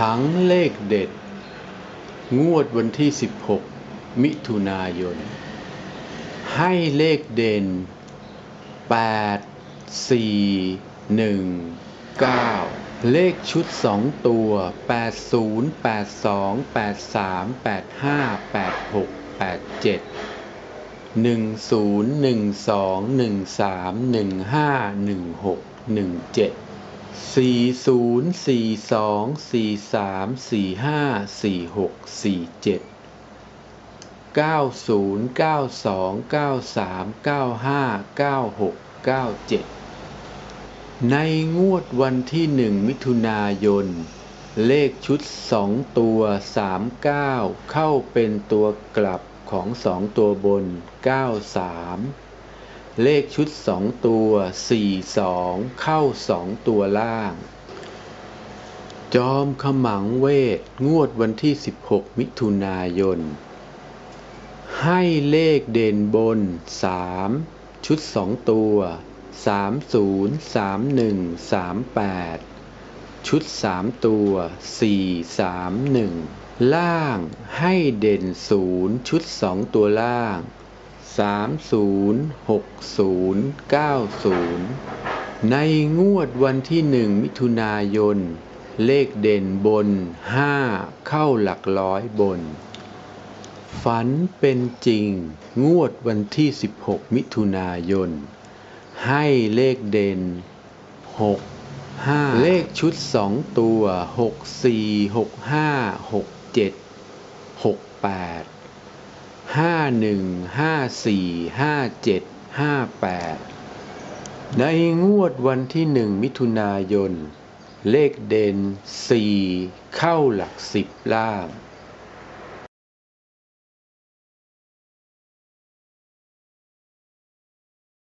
ผังเลขเด็ด งวดวันที่ 16 มิถุนายน ให้เลขเด่น 8 4 1 9 เลขชุด 2 ตัว 80 82 83 85 86 87หนึ่งศูนย์หนึ่ง สี่ศูนย์สี่สองสี่สามสี่ห้าสี่หกสี่เจ็ดเก้าศูนย์เก้าสองเก้าสามเก้าห้าเก้าหกเก้าเจ็ดในงวดวันที่หนึ่งมิถุนายน เลขชุดสองตัวสามเก้าเข้าเป็นตัวกลับของสองตัวบนเก้าสาม เลขชุดสองตัวสี่สองเข้าสองตัวล่าง จอมขมังเวท งวดวันที่ 16 มิถุนายน ให้เลขเด่นบน 3 ชุด 2 ตัว 30 31 38 ชุด 3 ตัว 4 3 1 ล่างให้เด่น 0 ชุด 2 ตัวล่าง 30 60 90ในงวดวันที่1มิถุนายน เลขเด่นบน5เข้าหลักร้อยบน ฝันเป็นจริง งวดวันที่ 16 มิถุนายน ให้เลขเด่น 6 5 เลขชุด 2 ตัว 6 4 6 5 6 7 6 8 ห้าหนึ่งห้าสี่ห้าเจ็ดห้าแปดในงวดวันที่หนึ่งมิถุนายน เลขเด่นสี่เข้าหลักสิบล่าง